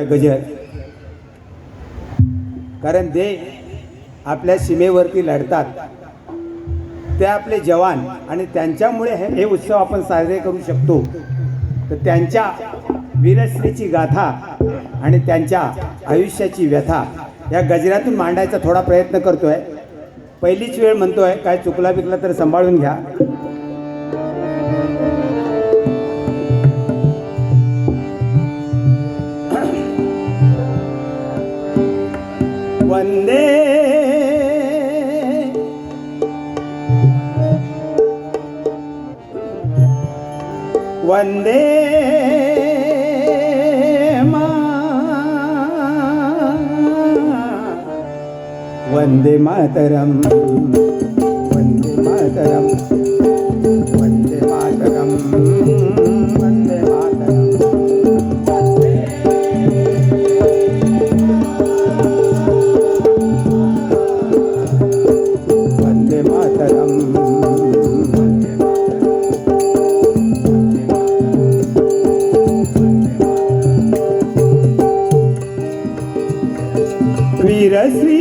गजर? कारण ते आपल्या सीमेवरती लढतात ते आपले जवान आणि त्यांच्यामुळे हे हे उत्सव आपण साजरे करू शकतो. तर त्यांच्या वीरश्रीची गाथा आणि त्यांच्या आयुष्याची व्यथा या गजरातून मांडायचा थोडा प्रयत्न करतोय. पहिलीच वेळ म्हणतोय काय चुकला बिकला तर सांभाळून घ्या. वंदे वंदे मा वंदे मातरम वंदे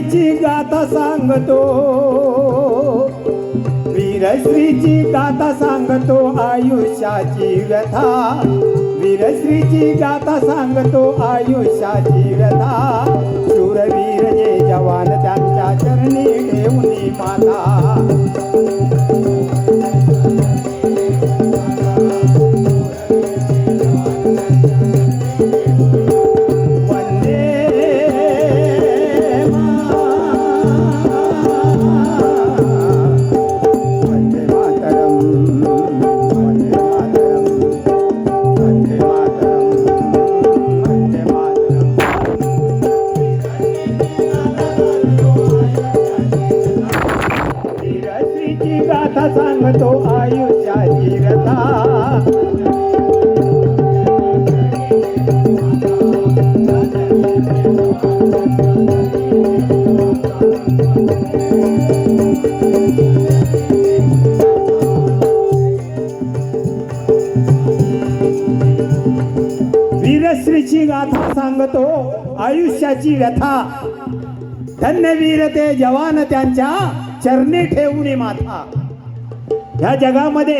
श्रीची गाथा सांगतो. वीरश्रीची गाथा सांगतो आयुष्याची व्यथा. वीरश्रीची गाथा सांगतो आयुष्याची व्यथा. शूरवीर जे जवान त्यांच्या चरणी ठेवणी माता. वीरश्रीची गाथा सांगतो आयुष्याची व्यथा. धन्यवीर ते जवान त्यांच्या चरणी ठेवून माथा ह्या जगामध्ये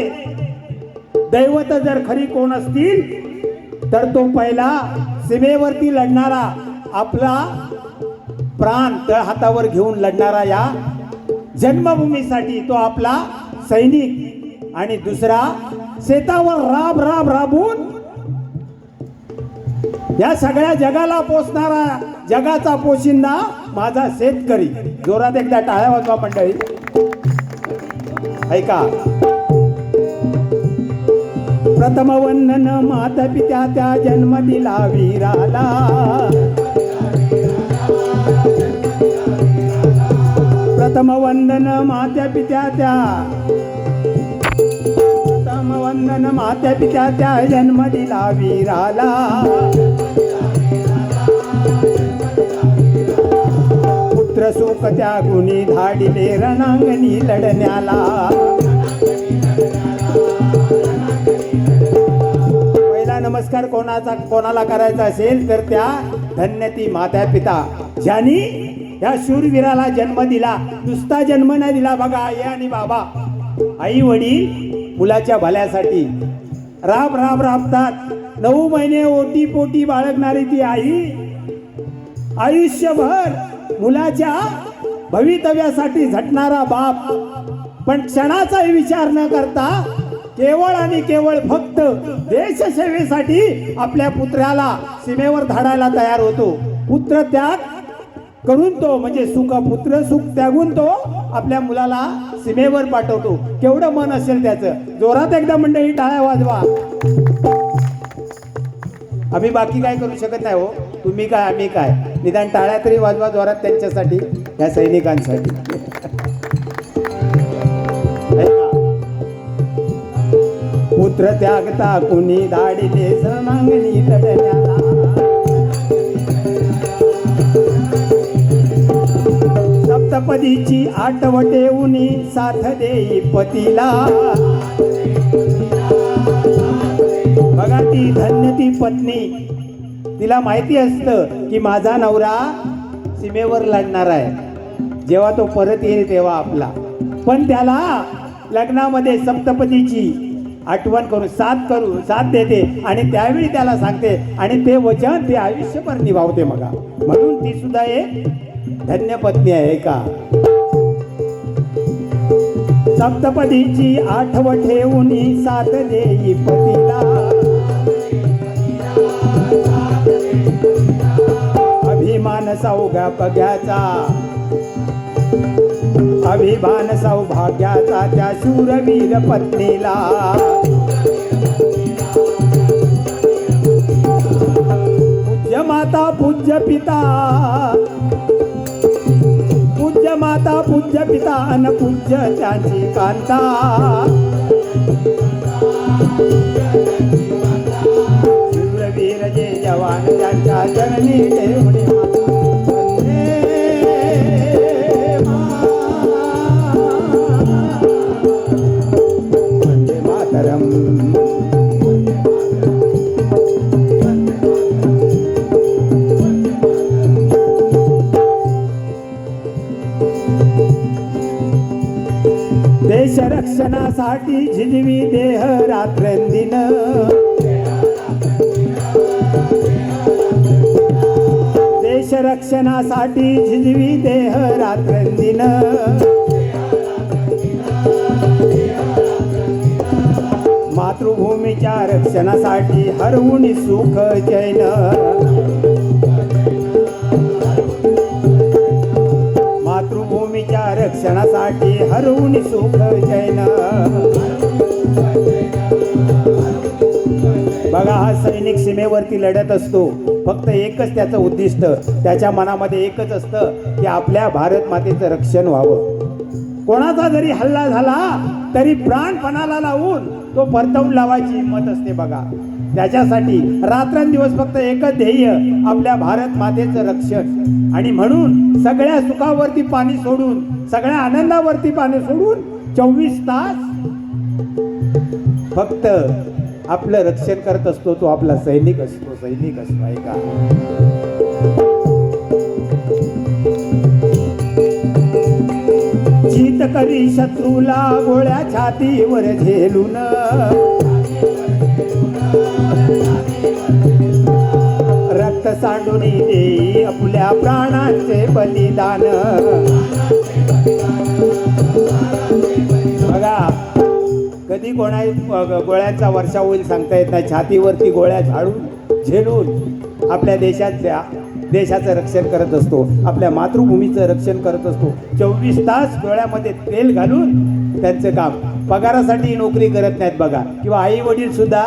दैवत जर खरी कोण असतील तर तो पहिला सीमेवरती लढणारा आपला प्राण तळ हातावर घेऊन लढणारा या जन्मभूमीसाठी तो आपला सैनिक आणि दुसरा शेतावर राब राब राबून या सगळ्या जगाला पोचणारा जगाचा पोशिंदा माझा शेतकरी. जोरात एकदा टाळ्या वाजवा मंडळी. ऐका. प्रथम वंदन माता पित्या त्या जन्म दिला वीराला. प्रथम वंदन मात्या पित्या त्या प्रथम वंदन मात्या पित्या त्या जन्म दिला वीराला. पुत्र सुख त्या गुणी धाडिले रणांगणी लढण्याला. पहिला नमस्कार कोणाचा कोणाला करायचा असेल तर त्या धन्य ती माता पिता. ज्यांनी या शूरवीराला जन्म दिला नुसता जन्म नाही दिला बघा आई आणि बाबा आई वडील मुलाच्या भल्यासाठी. राब राब राबतात. नऊ महिने ओटी पोटी बाळगणारी ती आई. आयुष्यभर मुलाच्या भवितव्यासाठी झटणारा बाप. पण क्षणाचाही विचार न करता केवळ आणि केवळ फक्त देशसेवेसाठी आपल्या पुत्राला सीमेवर धाडायला तयार होतो. पुत्र त्याग करून तो म्हणजे सुख पुत्र सुख त्यागून तो आपल्या मुलाला सीमेवर पाठवतो. केवढं मन असेल त्याचं. जोरात एकदा मंडळी टाळ्या वाजवा. आम्ही बाकी काय करू शकत नाही हो. तुम्ही काय आम्ही काय? निदान टाळ्या तरी वाजवा जोरात त्यांच्यासाठी या सैनिकांसाठी. पुत्र त्यागता कुणी धाडिले सरणांगणी लढण्याला. सप्तपदीची आठवटे उनी साथ देई पतीला. बघा ती धन्य ती पत्नी. तिला माहिती असतं की माझा नवरा सीमेवर लढणार आहे. जेव्हा तो परत येईल तेव्हा आपला. पण त्याला लग्नामध्ये सप्तपतीची आठवण करून साथ करू साथ देते आणि त्यावेळी त्याला सांगते आणि ते वचन ते आयुष्यभर निभावते मगा म्हणून ती सुद्धा एक धन्य पत्नी आहे का सप्तपदीची आठवण ठेवून साथ देई पतीला. अभिमान सौगा पग्याचा अभिमान सौभाग्याचा त्या शूरवीर पत्नीला. पूज्य माता पूज्य पिता पूज्य माता पूज्य पिता अन पूज्य त्यांची कांता. जवान त्यांच्या जननी देवणी वंदे मातरम देश रक्षणासाठी झिजवी देह साठी झिजवी देह रात्रंदिन मातृभूमीच्या रक्षणासाठी हरवून सुख जैन. मातृभूमीच्या रक्षणासाठी हरवून सुख जैन. बघा हा सैनिक सीमेवरती लढत असतो. फक्त एकच त्याचं उद्दिष्ट त्याच्या मनामध्ये एकच असतं की आपल्या भारत मातेचं रक्षण व्हावं. कोणाचा जरी हल्ला झाला तरी प्राणपणाला लावून तो परतवून लावायची हिंमत असते बघा. त्याच्यासाठी रात्रंदिवस फक्त एकच ध्येय आपल्या भारत मातेचं रक्षण. आणि म्हणून सगळ्या सुखावरती पाणी सोडून सगळ्या आनंदावरती पाणी सोडून चोवीस तास फक्त आपलं रक्षण करत असतो तो आपला सैनिक असतो सैनिक असतो ऐका जीत करी शत्रूला गोळ्या छातीवर झेलून. रक्त सांडून देई आपल्या प्राणांचे बलिदान. कधी कोणा गोळ्यांचा वर्षा होईल सांगता येत नाही. छातीवरती गोळ्या झाडून झेलून आपल्या देशातल्या देशाचं रक्षण करत असतो. आपल्या मातृभूमीचं रक्षण करत असतो. चोवीस तास डोळ्यामध्ये तेल घालून त्यांचं काम. पगारासाठी नोकरी करत नाहीत बघा. किंवा आई वडील सुद्धा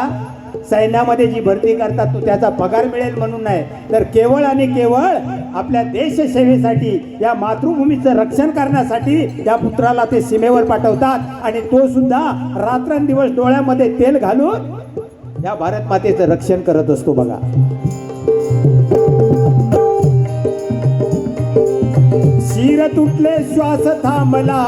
सैन्यामध्ये जी भरती करतात तो त्याचा पगार मिळेल म्हणून नाही. तर केवळ आणि केवळ आपल्या देशसेवेसाठी या मातृभूमीचं रक्षण करण्यासाठी त्या पुत्राला ते सीमेवर पाठवतात. आणि तो सुद्धा रात्रंदिवस डोळ्यामध्ये तेल घालून या भारत मातेचं रक्षण करत असतो बघा. शिर तुटले श्वास थांबला.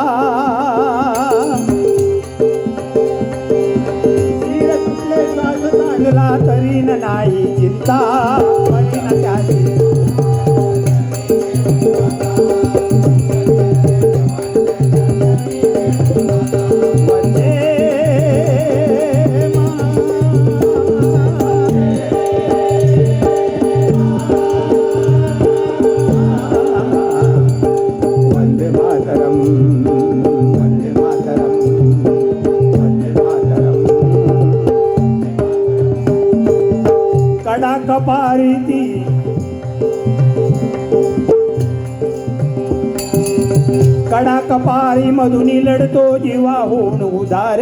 नाही चिंता परी न त्याची. वंदे वंदे कपाळी मधून लढतो जीवा होऊन उदार.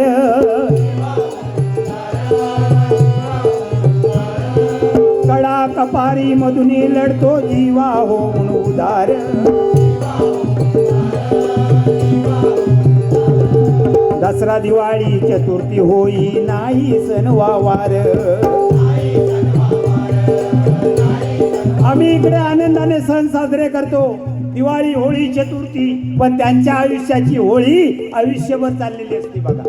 कडा कपारी मधून लढतो जीवा होऊन उदार. दसरा दिवाळी चतुर्थी होई नाही सण वावार. आम्ही इकडे आनंदाने सण साजरे करतो. दिवाळी होळी चतुर्थी पण त्यांच्या आयुष्याची होळी आयुष्यभर चाललेली असते बघा.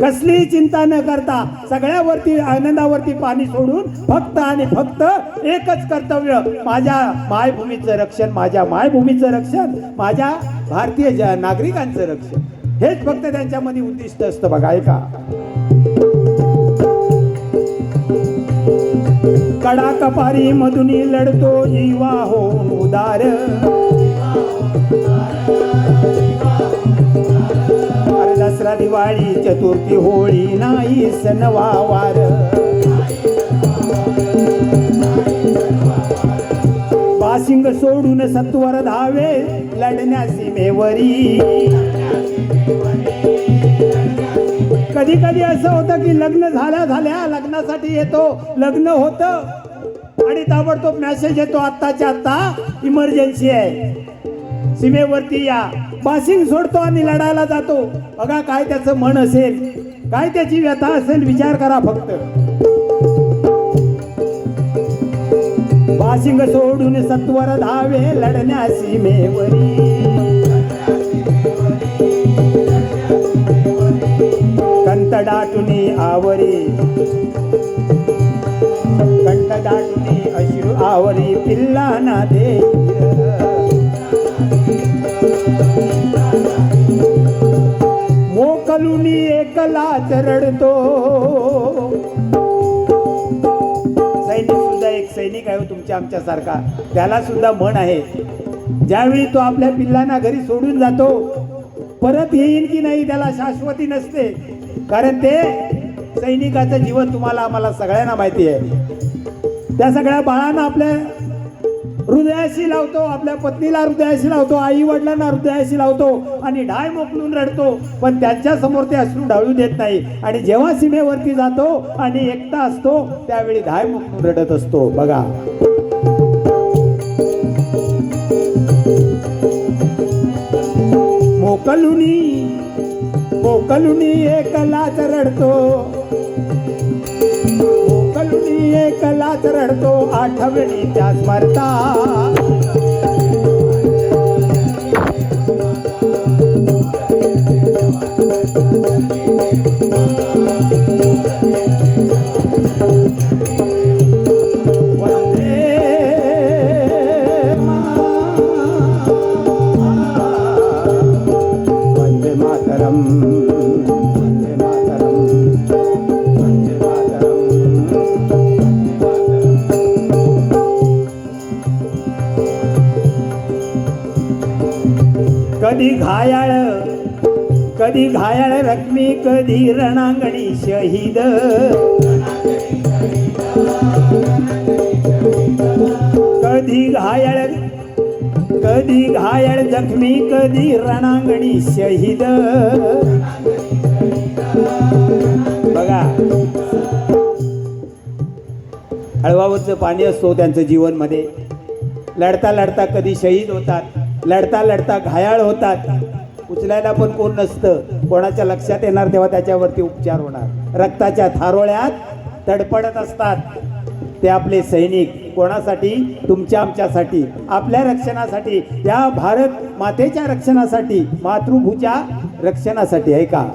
कसलीही चिंता न करता सगळ्यावरती आनंदावरती पाणी सोडून फक्त आणि फक्त एकच कर्तव्य माझ्या मायभूमीचं रक्षण माझ्या मायभूमीचं रक्षण माझ्या भारतीय ज नागरिकांचं रक्षण. हेच फक्त त्यांच्यामध्ये उद्दिष्ट असतं बघा ऐका. कडा कपारी मधुनी लढतो जीवा हो उदार. अरे दसरा दिवाळी चतुर्थी होळी नाही सणवार बासिंग सोडून सत्वर धावे लढण्या सीमेवरी. कधी कधी असं होतं की लग्न झाल्या झाल्या लग्नासाठी येतो लग्न होतं आणि ताबडतोब मेसेज येतो आत्ताच्या आत्ता इमर्जन्सी आहे. सीमेवरती या. पासिंग सोडतो आणि लढायला जातो. बघा काय त्याचं मन असेल. काय त्याची व्यथा असेल विचार करा फक्त. बासिंग सोडून सत्वर धावे लढण्या सीमेवरी. कंत दाटुनी आवरी. कंत दाटुनी अश्रू आवरी पिल्लाना दे. मोकलुनी एकलाच रडतो. सैनिक सुद्धा एक सैनिक आहे हो तुमच्या आमच्या सारखा त्याला सुद्धा मन आहे. ज्यावेळी तो आपल्या पिल्लांना घरी सोडून जातो परत येईल की नाही त्याला शाश्वती नसते. कारण ते सैनिकाचं जीवन तुम्हाला आम्हाला सगळ्यांना माहिती आहे. त्या सगळ्या बाळांना आपल्या हृदयाशी लावतो आपल्या पत्नीला हृदयाशी लावतो आई वडिलांना हृदयाशी लावतो आणि ढाय मोकलून रडतो. पण त्यांच्यासमोर ते अश्रू ढाळू देत नाही. आणि जेव्हा सीमेवरती जातो आणि एकटा असतो त्यावेळी ढाय मोकलून रडत असतो. बघा. मोकलुनी मोकलुनी एकलाच रडतो. एकलाच रडतो आठवणी त्या Thank you. कधी घायाळ कधी घायाळ रक्मी कधी रणांगणी शहीद. कधी घायाळ कधी घायाळ जखमी कधी रणांगणी शहीद. बघा हळवावरचं पाणी असतो त्यांचं जीवनमध्ये. लढता लढता कधी शहीद होतात? लढता लढता घायाळ होतात. उचलायला पण कोण नसतं. कोणाच्या लक्षात येणार तेव्हा त्याच्यावरती उपचार होणार. रक्ताच्या थारोळ्यात तडपडत असतात. ते आपले सैनिक. कोणासाठी? तुमच्या आमच्यासाठी. आपल्या रक्षणासाठी. या भारत मातेच्या रक्षणासाठी. मातृभूच्या रक्षणासाठी आहे का?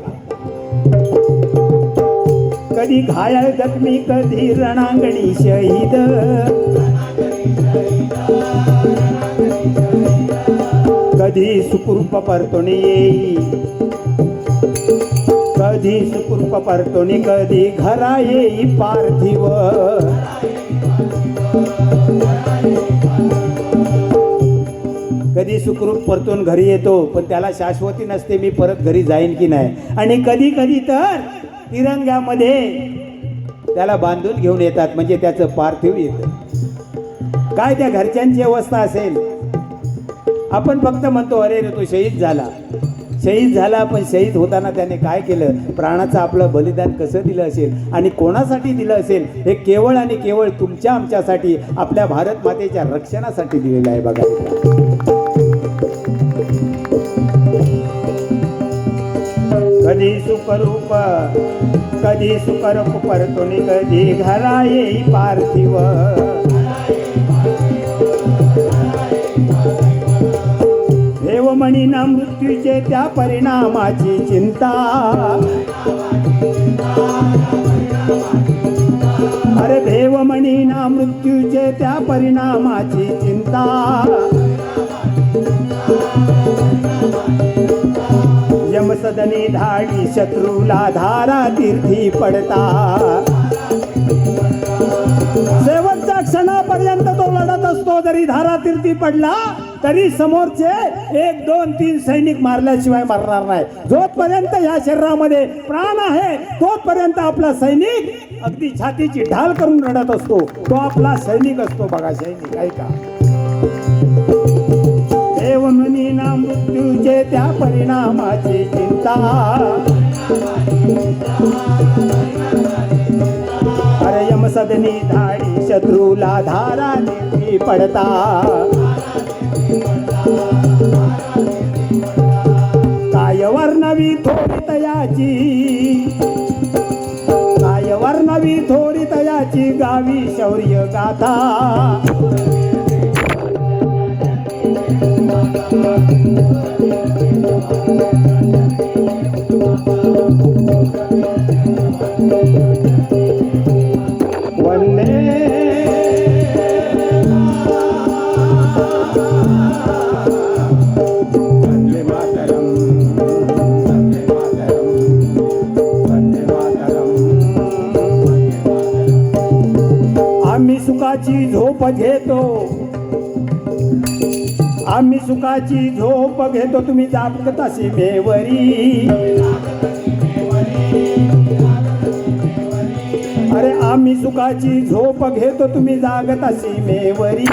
कधी घायाळ जखमी कधी रणांगणी शहीद. कधी सुकुरूप परतोनी येई? कधी सुकुरूप परतोनी कधी घरा येई पार्थिव. कधी सुखरूप परतून घरी येतो पण त्याला शाश्वती नसते मी परत घरी जाईन की नाही. आणि कधी कधी तर तिरंग्यामध्ये त्याला बांधून घेऊन येतात म्हणजे त्याचं पार्थिव येतं. काय त्या घरच्यांची अवस्था असेल? आपण फक्त म्हणतो अरे रे तो शहीद झाला. शहीद झाला पण शहीद होताना त्याने काय केलं? प्राणाचं आपलं बलिदान कसं दिलं असेल? आणि कोणासाठी दिलं असेल? हे केवळ आणि केवळ तुमच्या आमच्यासाठी आपल्या भारत मातेच्या रक्षणासाठी दिलेलं आहे बघा. कधी सुखरूप कधी सुखरूप परतोनी कधी घरा येई पार्थिव. देवमणी मृत्यूचे त्या परिणामाची चिंता. अरे देव म्हणीना मृत्यूचे त्या परिणामाची चिंता. यमसदनी धाडी शत्रूला धारा तीर्थी पडता. शेवटच्या क्षणापर्यंत तो लढत असतो जरी धारा तीर्थी पडला तरी समोरचे एक दोन तीन सैनिक मारल्याशिवाय मारणार नाही. जोपर्यंत या शरीरामध्ये प्राण आहे तोपर्यंत आपला सैनिक अगदी छातीची ढाल करून रडत असतो. तो आपला सैनिक असतो बघा सैनिक ऐका देवमुनी ना मृत्यूचे त्या परिणामाची चिंता. अरे यमसदनी धाडी शत्रूला धारा पडता. काय वर्णवी थोडी तयाची. काय वर्णवी थोडी तयाची गावी शौर्य गाथा. वंदे सुखाची झोप घेतो. आम्ही सुखाची झोप घेतो. तुम्ही जागता सीमेवरी अरे आम्ही सुखाची झोप घेतो. तुम्ही जागता सीमेवरी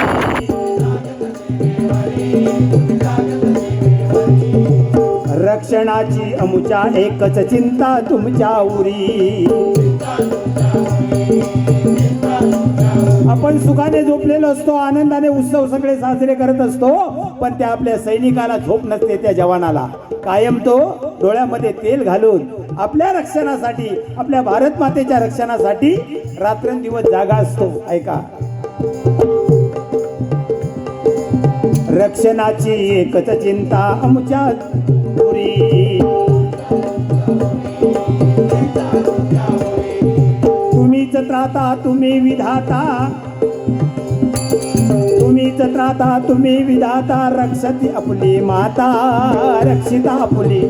रक्षणाची अमुच्या एकच चिंता तुमच्या उरी. आपण सुखाने झोपलेलो असतो आनंदाने उत्सव सगळे साजरे करत असतो पण त्या आपल्या सैनिकाला झोप नसते त्या जवानाला. कायम तो डोळ्यामध्ये तेल घालून आपल्या रक्षणासाठी आपल्या भारत मातेच्या रक्षणासाठी रात्रंदिवस जागा असतो. ऐका. रक्षणाची एकच चिंता आमच्या त्राता तुम्ही विधाता. तुम्हीच त्राता तुम्ही विधाता. रक्षती आपली माता रक्षिता आपली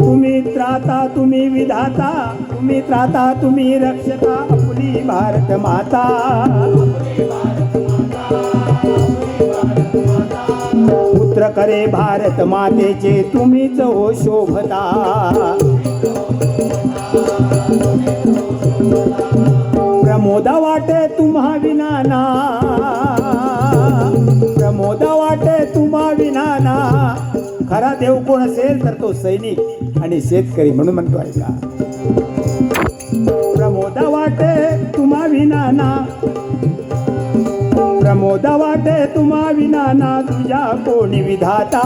तुम्ही त्राता तुम्ही विधाता. तुम्ही त्राता तुम्ही रक्षता आपली भारत माता. पुत्र करे भारत मातेचे तुम्हीच हो शोभता. प्रमोदा वाटे तुम्हा विनाना प्रमोदा वाटे तुम्हा विनाना खरा देव कोण असेल तर तो सैनिक आणि शेतकरी म्हणून म्हणतो आहे का प्रमोदा वाटे तुम्हा विनाना प्रमोदा वाटे तुम्हा विनाना तुझ्या कोणी विधाता?